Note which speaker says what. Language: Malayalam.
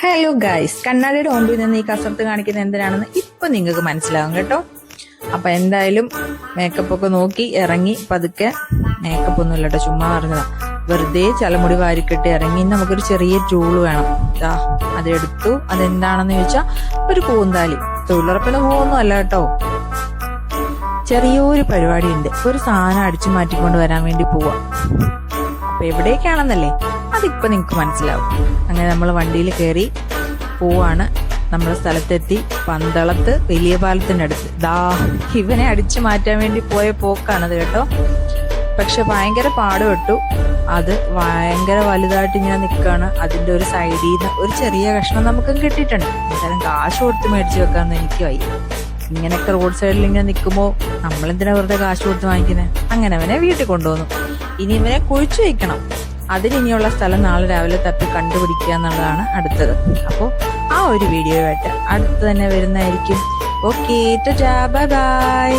Speaker 1: ഹലോ ഗൈസ് കണ്ണാടിയുടെ മുമ്പിൽ നിന്ന് ഈ കസർത്ത് കാണിക്കുന്നത് എന്തിനാണെന്ന് ഇപ്പൊ നിങ്ങൾക്ക് മനസ്സിലാകും കേട്ടോ. അപ്പൊ എന്തായാലും മേക്കപ്പ് ഒക്കെ നോക്കി ഇറങ്ങി പതുക്കെ മേക്കപ്പ് ഒന്നും ഇല്ലട്ടോ. ചുമ്മാ പറഞ്ഞതാ. വെറുതെ ചലമുടി വാരിക്കെട്ടി ഇറങ്ങി. നമുക്കൊരു ചെറിയ ടൂൾ വേണം. ദാ അതെടുത്തു. അതെന്താണെന്ന് ചോദിച്ചാൽ ഒരു പൂന്താലി തൊഴിലുറപ്പിന് പോകുന്നു അല്ല കേട്ടോ. ചെറിയൊരു പരിപാടിയുണ്ട്. ഒരു സാധനം അടിച്ചു മാറ്റിക്കൊണ്ട് വരാൻ വേണ്ടി പോവാ. അപ്പൊ എവിടേക്കാണെന്നല്ലേ? അതിപ്പോ നിങ്ങൾക്ക് മനസ്സിലാവും. അങ്ങനെ നമ്മൾ വണ്ടിയിൽ കയറി പോവാണ്. നമ്മുടെ സ്ഥലത്തെത്തി പന്തളത്ത് വലിയ പാലത്തിന്റെ അടുത്ത് ദാ ഇവനെ അടിച്ചു മാറ്റാൻ വേണ്ടി പോയ പോക്കാണത് കേട്ടോ. പക്ഷെ ഭയങ്കര പാടുപെട്ടു. അത് ഭയങ്കര വലുതായിട്ട് ഇങ്ങനെ നിൽക്കുകയാണ് അതിന്റെ ഒരു സൈഡിൽ നിന്ന് ഒരു ചെറിയ കഷ്ണം നമുക്കും കിട്ടിയിട്ടുണ്ട്. എന്തായാലും കാശ് കൊടുത്ത് മേടിച്ച് വെക്കാമെന്ന് എനിക്ക് വയ്യ ഇങ്ങനെയൊക്കെ റോഡ് സൈഡിൽ ഇങ്ങനെ നിൽക്കുമ്പോൾ നമ്മളെന്തിനാ വെറുതെ കാശ് കൊടുത്ത് വാങ്ങിക്കുന്നത് അങ്ങനെ അവനെ വീട്ടിൽ കൊണ്ടുവന്നു. ഇനി ഇവനെ കുഴിച്ചു വയ്ക്കണം. അതിനിനിയുള്ള സ്ഥലം നാളെ രാവിലെ തപ്പി കണ്ടുപിടിക്കുക എന്നുള്ളതാണ് അടുത്തത്. അപ്പോൾ ആ ഒരു വീഡിയോ ആയിട്ട് അടുത്ത് തന്നെ വരുന്നതായിരിക്കും. Okay bye bye